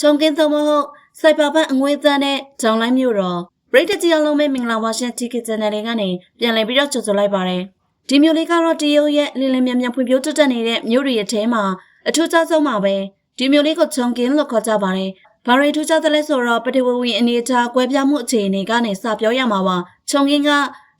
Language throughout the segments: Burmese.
ခြုံကင်းသုံးမဟုတ်စိုက်ပါပန်းအငွေးသန်းနဲ့ဂျောင်းလိုင်းမျိုးတော်ပရိသတ်ကြီးအလုံးပဲမင်္ဂလာပါရှင်တီကချန်နယ်တွေကနေပြန်လည်ပြီးတော့ကြိုဆိုလိုက်ပါတယ်ဒီမျိုးလေးကတော့တရုတ်ရဲ့လင်းလင်းမြန်မြန်ဖွံ့ဖြိုးတိုးတက်နေတဲ့မြို့တွေရဲ့ထဲမှာအထူးခြားဆုံးပါပဲဒီမျိုးလေးကိုခြုံကင်းလို့ခေါ်ကြပါတယ်ဘာရီထူးခြားတဲ့လဲဆိုတော့ပထဝီဝင်အနေအထားကွဲပြားမှုအခြေအနေကနေစပြောရမှာပါခြုံကင်းက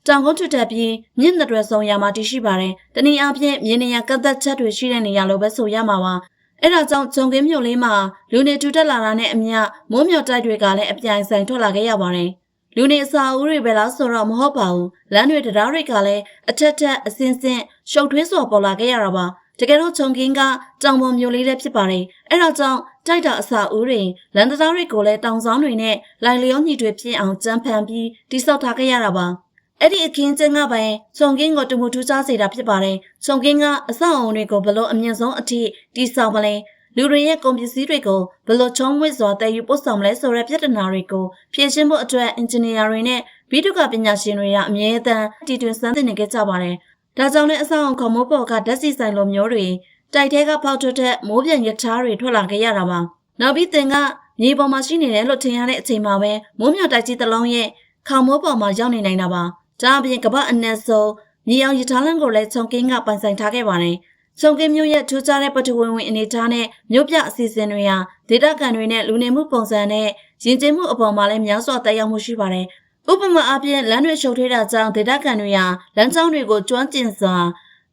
တောင်ကုန်းထွတ်တက်ပြီးမြင့်တဲ့တွဲဆုံးရမှာတည်ရှိပါတယ်။တနည်းအားဖြင့်မြင်းနေရကတ်သက်ချက်တွေရှိတဲ့နေရာလိုပဲဆိုရမှာပါ။ အဲဒါကြောင့်ဂျုံကင်းမြို့လေးမှာလူနေထူထပ်လာတာနဲ့အမျှမိုးမြော်တိုက်တွေကလည်းအပြိုင်ဆိုင်ထွက်လာခဲ့ရပါတယ်။လူနေအစာအုပ်တွေပဲလားဆိုတော့မဟုတ်ပါဘူး။လမ်းတွေတရားတွေကလည်းအထက်ထက်အစင်းစင်းရှုပ်ထွေးစွာပေါ်လာခဲ့ရတာပါ။တကယ်တော့ဂျုံကင်းကတောင်ပေါ်မြို့လေးလည်းဖြစ်ပါတယ်။အဲဒါကြောင့်တိုက်တာအစာအုပ်တွေလမ်းတရားတွေကိုလည်းတောင်ဆောင်တွေနဲ့လိုင်လျောညီတွေဖြစ်အောင်ကြမ်းဖန်ပြီးတိစောက်ထားခဲ့ရတာပါ။ အဲ့ဒီအခင်းကျင်းကပိုင်စုံကင်းကိုတမှုထူးခြားစေတာဖြစ်ပါတယ်။စုံကင်းကအဆောက်အုံတွေကိုဘလို့အမြင့်ဆုံးအထိတိဆောက်မလဲလူတွေရဲ့ကုန်ပစ္စည်းတွေကိုဘလို့ချုံးဝစ်စွာတည်ယူပို့ဆောင်မလဲဆိုတဲ့ပြဿနာတွေကိုဖြေရှင်းဖို့အတွက်အင်ဂျင်နီယာတွေနဲ့ဘိတုကပညာရှင်တွေကအမြဲတမ်းတည်တွင်စမ်းသပ်နေကြကြပါတယ်။ဒါကြောင့်လည်းအဆောက်အုံခေါ်မိုးပေါ်ကဓာတ်ဆီဆိုင်လိုမျိုးတွေတိုက်ထဲကပေါက်ထွက်တဲ့မိုးပြန်ရထားတွေထွက်လာခဲ့ရတာပါ။နောက်ပြီးတင်ကမြေပေါ်မှာရှိနေတယ်လို့ထင်ရတဲ့အချိန်မှာပဲမိုးမြောက်တိုက်ကြီးတစ်လုံးရဲ့ခေါင်မိုးပေါ်မှာရောက်နေနိုင်တာပါ။ ဒါအပြင်ကမ္ဘာအနက်ဆုံးမြေအောင်ရထားလမ်းကိုလည်းခြုံကင်းကပိုင်ဆိုင်ထားခဲ့ပါတယ်။ခြုံကင်းမျိုးရဲ့ထူးခြားတဲ့ပထဝီဝင်အနေအထားနဲ့မြို့ပြအစီအစဉ်တွေဟာဒေသခံတွေနဲ့လူနေမှုပုံစံနဲ့ယဉ်ကျေးမှုအပေါ်မှာလည်းများစွာတက်ရောက်မှုရှိပါတယ်။ဥပမာအားဖြင့်လမ်းတွေရှုပ်ထွေးတာကြောင့်ဒေသခံတွေဟာလမ်းကြောင်းတွေကိုကျွမ်းကျင်စွာ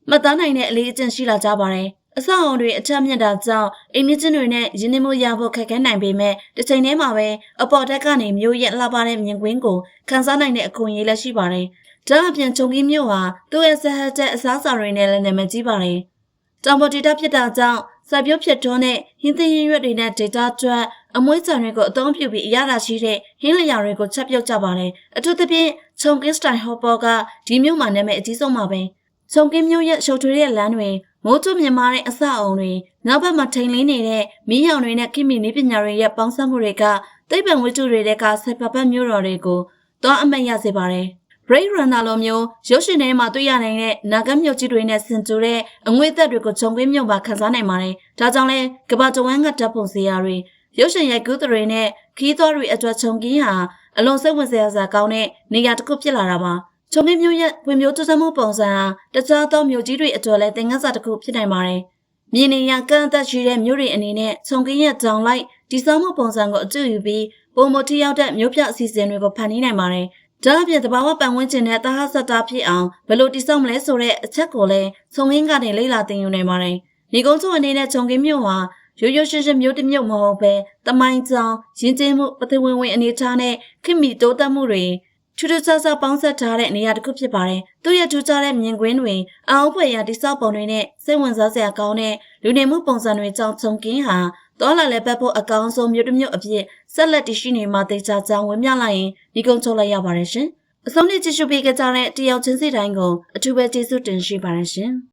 မှတ်သားနိုင်တဲ့အလေးအကျင့်ရှိလာကြပါတယ်။ အဆောက်အုံတွေအထက်မြင့်တာကြောင့်အိမ်မြင့်ချင်းတွေနဲ့ရင်းနှီးမှုရဖို့ခက်ခဲနိုင်ပေမဲ့တစ်ချိန်တည်းမှာပဲအပေါ်တက်ကနေမြို့ရဲ့လှပတဲ့မြင်ကွင်းကိုခန်းစားနိုင်တဲ့အခွင့်အရေးလည်းရှိပါတယ်။ဒါအပြင်ဂျုံကြီးမြို့ဟာသူ့ရဲ့ဇဟတ်တဲ့အစားအစာတွေနဲ့လည်းနာမည်ကြီးပါတယ်။တောင်ပေါ်ဒေတာဖြစ်တာကြောင့်စိုက်ပျိုးဖြစ်ထွန်းတဲ့ဟင်းသီးဟင်းရွက်တွေနဲ့ဒေတာကျွတ်အမွှေးကြံတွေကိုအသုံးပြုပြီးအရသာရှိတဲ့ဟင်းလျာတွေကိုချက်ပြုတ်ကြပါတယ်။အထူးသဖြင့်ခြုံကင်းစတိုင်ဟော့ပေါ်ကဒီမြို့မှာနာမည်အကြီးဆုံးပါပဲ။ခြုံကင်းမြို့ရဲ့ရှုပ်ထွေးတဲ့လမ်းတွေ မိုးထုမြင်မာတဲ့အဆောက်အုံတွေနောက်ဘက်မှာထိန်လင်းနေတဲ့မီးရောင်တွေနဲ့ခိမိနည်းပညာတွေရဲ့ပေါင်းစပ်မှုတွေကသိပ္ပံဝတ္ထုတွေကဆက်ပပတ်မြို့တော်တွေကိုတော့အမတ်ရစေပါတယ်။ Blade Runner လိုမျိုးရုပ်ရှင်ထဲမှာတွေ့ရနိုင်တဲ့နာဂတ်မြုပ်ကြီးတွေနဲ့ဆင်တူတဲ့အငွေ့သက်တွေကိုခြုံကွင်းမြုပ်မှာခန်းစားနိုင်ပါတယ်။ဒါကြောင့်လဲကဘာတဝန်းကဓာတ်ပုံစရာတွေရုပ်ရှင်ရိုက်ကူးတွေနဲ့ခီးသွွားတွေအတွက်ခြုံကင်းဟာအလွန်စိတ်ဝင်စားစရာကောင်းတဲ့နေရာတစ်ခုဖြစ်လာတာပါ။ ခြုံကင်းမျိုးရဲ့ဝင်မျိုးတိုးတက်မှုပုံစံဟာတခြားသောမျိုးကြီးတွေအတွက်လည်းသင်ခန်းစာတစ်ခုဖြစ်နိုင်ပါတယ်။မြင်းနေရကန့်အသက်ရှိတဲ့မျိုးတွေအနေနဲ့ခြုံကင်းရဲ့ကြောင်လိုက်ဒီဆောင်မှုပုံစံကိုအကျူယူပြီးပုံမထရောက်တဲ့မျိုးပြအစီအစဉ်တွေကိုဖန်တီးနိုင်ပါတယ်။ဒါအပြင်တဘာဝပတ်ဝန်းကျင်နဲ့တာဟဆတ်တာဖြစ်အောင်ဘယ်လိုတိစောက်မလဲဆိုတဲ့အချက်ကိုလည်းခြုံကင်းကနေလေ့လာသင်ယူနိုင်ပါတယ်။ဒီကုန်းစုအနေနဲ့ခြုံကင်းမျိုးဟာရိုးရိုးရှင်းရှင်းမျိုးတစ်မျိုးမဟုတ်ပဲတမိုင်းကြောင်ရင်းကျင်းမှုပထဝီဝင်အနေထားနဲ့ခင်မီတိုးတက်မှုတွေ ထူးထူးခြားခြားပေါင်းစပ်ထားတဲ့နေရာတစ်ခုဖြစ်ပါတယ်။သူ့ရဲ့ထူးခြားတဲ့မြင်ကွင်းတွေအအောင်ဖွယ်ရာတိစောက်ပုံတွေနဲ့စိတ်ဝင်စားစရာကောင်းတဲ့လူနေမှုပုံစံတွေကြောင့်ခြုံကင်းဟာတော်လာလည်းပတ်ဖို့အကောင်းဆုံးမျိုးတစ်မျိုးအဖြစ်ဆက်လက်တည်ရှိနေမှတေချာကြောင်းဝင်မြလိုက်ရင်ဒီကုန်းချုပ်လိုက်ရပါတယ်ရှင်။အဆုံးနဲ့ကြည့်ရှုပေးကြတဲ့တယောက်ချင်းစီတိုင်းကိုအထူးပဲကျေးဇူးတင်ရှိပါတယ်ရှင်။